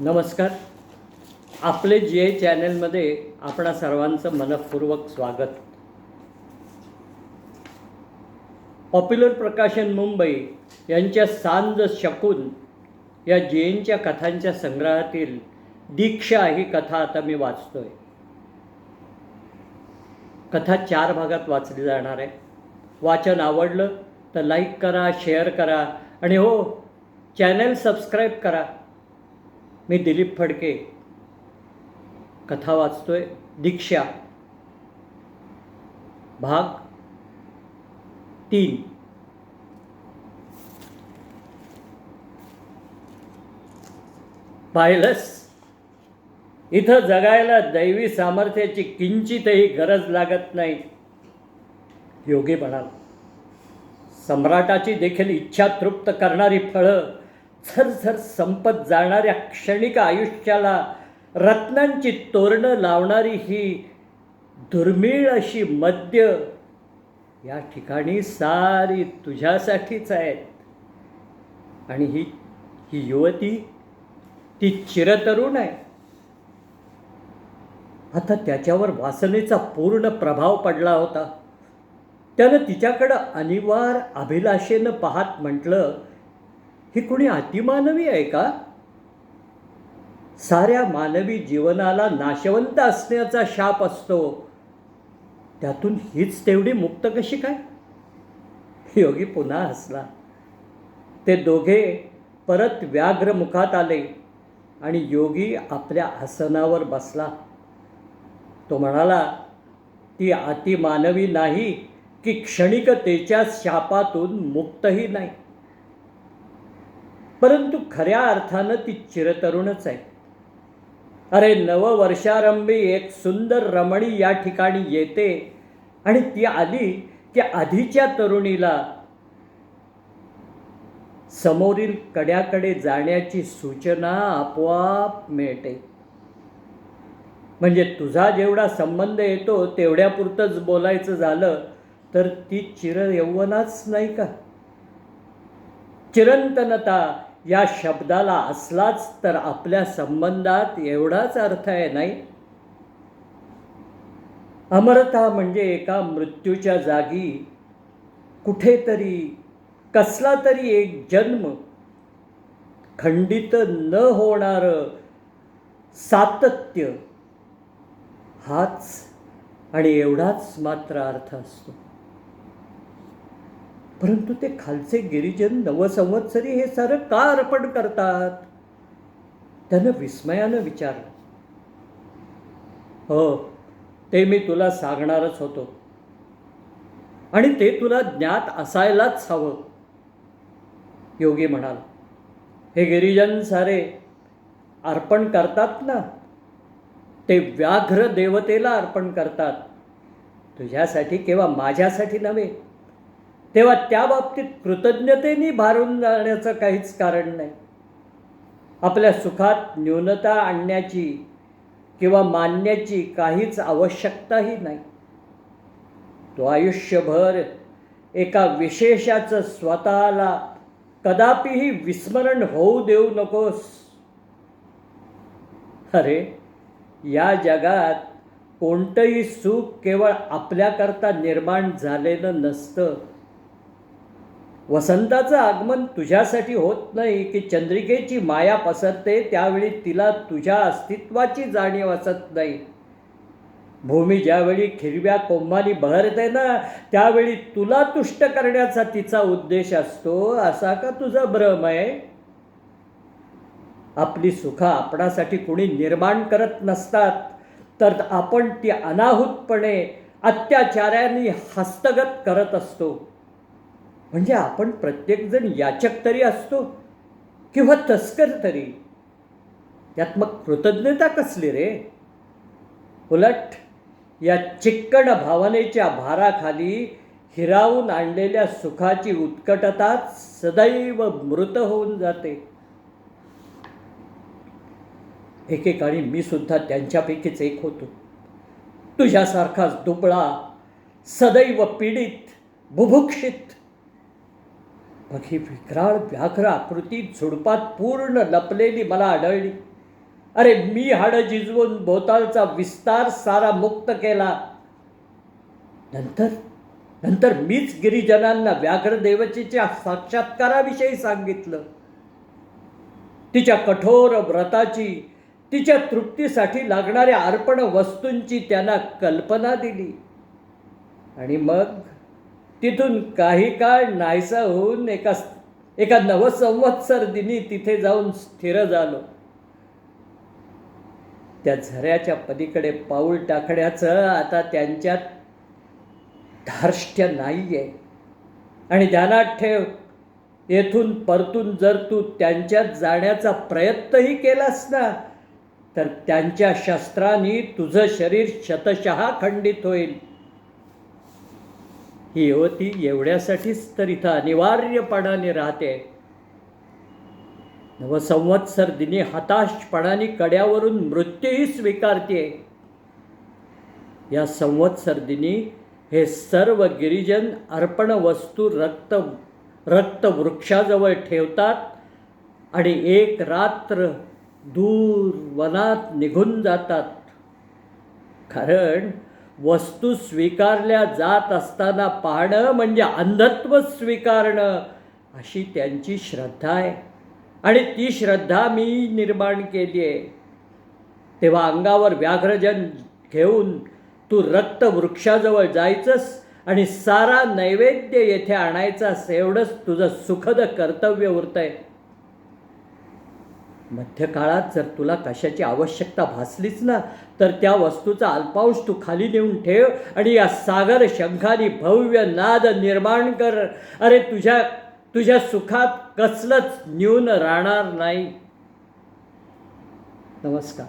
नमस्कार. आपले जी ए चॅनलमध्ये आपणा सर्वांचं मनपूर्वक स्वागत. पॉप्युलर प्रकाशन मुंबई यांच्या सांज शकून या जेंच्या कथांच्या संग्रहातील दीक्षा ही कथा आता मी वाचतोय. कथा चार भागात वाचली जाणार आहे. वाचन आवडलं तर लाईक करा शेअर करा आणि हो चॅनल सबस्क्राईब करा. मी दिलीप फडके. कथा वाचतोय. दीक्षा. भाग तीन. पाहिलंस? इथं जगायला दैवी सामर्थ्याची किंचितही गरज लागत नाही. योगी म्हणाल सम्राटाची देखील इच्छा तृप्त करणारी फळं झरझर संपत जाणाऱ्या क्षणिक आयुष्याला रत्नांची तोरणं लावणारी ही दुर्मिळ अशी मद्य या ठिकाणी सारी तुझ्यासाठीच आहेत. आणि ही ही युवती ती चिरतरुण आहे. आता त्याच्यावर वासनेचा पूर्ण प्रभाव पडला होता. त्यानं तिच्याकडं अनिवार्य अभिलाषेनं पाहत म्हटलं ही कुणी अतिमानवी आहे का? साऱ्या मानवी जीवनाला नाशवंत असण्याचा शाप असतो. त्यातून हीच तेवढी मुक्त कशी काय? योगी पुन्हा हसला. ते दोघे परत व्याघ्र मुखात आले आणि योगी आपल्या आसनावर बसला. तो म्हणाला ती अतिमानवी नाही की क्षणिकतेच्या शापातून मुक्तही नाही. परंतु खऱ्या अर्थानं ती चिरतरुणच आहे. अरे नववर्षारंभी एक सुंदर रमणी या ठिकाणी येते आणि ती आली की आधीच्या तरुणीला. समोरील कड्याकडे जाण्याची सूचना आपोआप मिळते. म्हणजे तुझा जेवढा संबंध येतो तेवढ्यापुरतंच बोलायचं झालं तर ती चिर यौवनाच नाही का? चिरंतनता या शब्दाला असलाच तर आपल्या संबंधात एवढाच अर्थ आहे नाही? अमरता म्हणजे एका मृत्यूच्या जागी कुठेतरी कसला तरी एक जन्म खंडित न होणारं सातत्य हाच आणि एवढाच मात्र अर्थ असतो. परंतु ते खालचे गिरिजन नवसंवत्सरी हे सारं का अर्पण करतात? त्यानं विस्मयानं विचारलं. हो ते मी तुला सांगणारच होतो. आणि ते तुला ज्ञात असायलाच हवं. योगी म्हणाल हे गिरिजन सारे अर्पण करतात ना? ते व्याघ्र देवतेला अर्पण करतात. तुझ्यासाठी किंवा माझ्यासाठी नव्हे तेव्हा त्या बाबतीत कृतज्ञतेने भारून जाण्याचं काहीच कारण नाही. आपल्या सुखात न्यूनता आणण्याची किंवा मानण्याची काहीच आवश्यकताही नाही. तो आयुष्यभर एका विशेषाचं स्वतःला कदापिही विस्मरण होऊ देऊ नकोस. अरे या जगात कोणतंही सुख केवळ आपल्याकरता निर्माण झालेलं नसतं. वसंताचं आगमन तुझ्यासाठी होत नाही की चंद्रिकेची माया पसरते त्यावेळी तिला तुझ्या अस्तित्वाची जाणीव असत नाही. भूमी ज्यावेळी खिरव्या कोंबानी बहरते ना त्यावेळी तुला तुष्ट करण्याचा तिचा उद्देश असतो असा का तुझा भ्रम आहे? आपली सुख आपणासाठी कुणी निर्माण करत नसतात तर आपण ती अनाहूतपणे अत्याचाराने हस्तगत करत असतो. म्हणजे आपण प्रत्येकजण याचक तरी असतो किंवा तस्कर तरी. त्यात मग कृतज्ञता कसली रे? उलट या चिक्कण भावनेच्या भाराखाली हिरावून आणलेल्या सुखाची उत्कटता सदैव मृत होऊन जाते. एकेकाळी मी सुद्धा त्यांच्यापैकीच एक होतो. तुझ्यासारखाच दुबळा सदैव पीडित बुभुक्षित मग ही विक्राळ व्याघ्र आकृती झुडपात पूर्ण लपलेली मला आढळली. अरे मी हाडं झिजवून भोवतालचा विस्तार सारा मुक्त केला. नंतर नंतर मीच गिरिजनांना व्याघ्र देवतेच्या साक्षात्काराविषयी सांगितलं. तिच्या कठोर व्रताची तिच्या तृप्तीसाठी लागणाऱ्या अर्पण वस्तूंची त्यांना कल्पना दिली. आणि मग? तिथून काही काळ नाहीसा होऊन एका एका नवसंवत्सर दिनी तिथे जाऊन स्थिर झालो. त्या झऱ्याच्या पलीकडे पाऊल टाकण्याचं आता त्यांच्यात धार्ष्ट्य नाही आहे आणि ध्यानात ठेव येथून परतून जर तू त्यांच्यात जाण्याचा प्रयत्नही केलास ना तर त्यांच्या शस्त्रांनी तुझं शरीर शतशः खंडित होईल. ही युवती एवढ्यासाठीच तर इथं अनिवार्यपणाने राहते. नवसंवत्सर दिनी हताशपणाने कड्यावरून मृत्यूही स्वीकारते. या संवत्सर दिनी हे सर्व गिरिजन अर्पण वस्तू रक्त रक्त वृक्षाजवळ ठेवतात आणि एक रात्र दूर वनात निघून जातात. कारण वस्तू स्वीकारल्या जात असताना पाहणं म्हणजे अंधत्व स्वीकारणं अशी त्यांची श्रद्धा आहे. आणि ती श्रद्धा मी निर्माण केली आहे तेव्हा अंगावर व्याघ्रजन घेऊन तू रक्त वृक्षाजवळ जायचंस आणि सारा नैवेद्य येथे आणायचास एवढंच तुझं सुखद कर्तव्य उरतंय. मध्यकाळात जर तुला कशाची आवश्यकता भासलीच ना तर त्या वस्तूचा अल्पांश तू खाली नेऊन ठेव आणि या सागर शंखानी भव्य नाद निर्माण कर. अरे तुझ्या तुझ्या सुखात कसलंच न्यून राहणार नाही. नमस्कार.